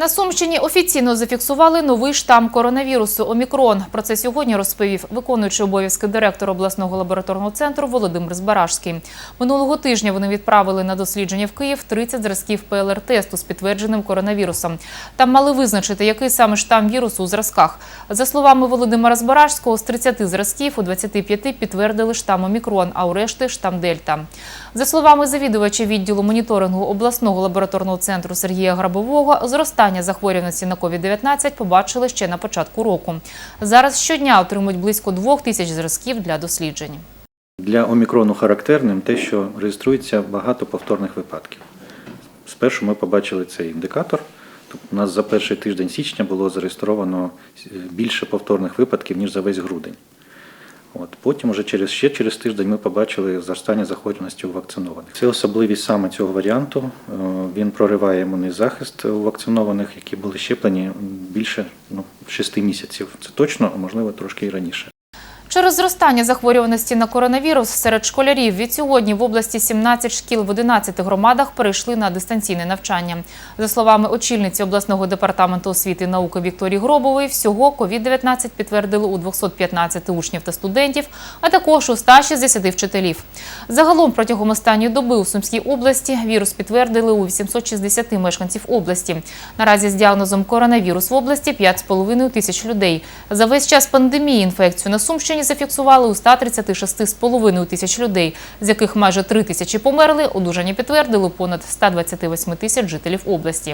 На Сумщині офіційно зафіксували новий штам коронавірусу Омікрон. Про це сьогодні розповів виконуючий обов'язки директора обласного лабораторного центру Володимир Збаражський. Минулого тижня вони відправили на дослідження в Київ 30 зразків ПЛР-тесту з підтвердженим коронавірусом. Там мали визначити, який саме штам вірусу у зразках. За словами Володимира Збаражського, з 30 зразків у 25 підтвердили штам Омікрон, а у решти штам Дельта. За словами завідувача відділу моніторингу обласного лабораторного центру Сергія Грабового, зростання захворюваності на COVID-19 побачили ще на початку року. Зараз щодня отримують близько двох тисяч зразків для досліджень. Для омікрону характерним те, що реєструється багато повторних випадків. Спершу ми побачили цей індикатор. У нас за перший тиждень січня було зареєстровано е, більше повторних випадків, ніж за весь грудень. От. Потім уже через, ще через тиждень ми побачили зростання захворюваності у вакцинованих. Це особливість саме цього варіанту. Е, Він прориває імунний захист у вакцинованих, які були щеплені більше ну, 6 місяців. Це точно, можливо, трошки і раніше. Через зростання захворюваності на коронавірус серед школярів від сьогодні в області 17 шкіл в 11 громадах перейшли на дистанційне навчання. За словами очільниці обласного департаменту освіти і науки Вікторії Гробової, всього COVID-19 підтвердили у 215 учнів та студентів, а також у 160 вчителів. Загалом протягом останньої доби у Сумській області вірус підтвердили у 860 мешканців області. Наразі з діагнозом коронавірус в області 5,5 тисяч людей. За весь час пандемії інфекцію на Сумщині зафіксували у 136,5 тисяч людей, з яких майже 3 тисячі померли. Одужання підтвердили понад 128 тисяч жителів області.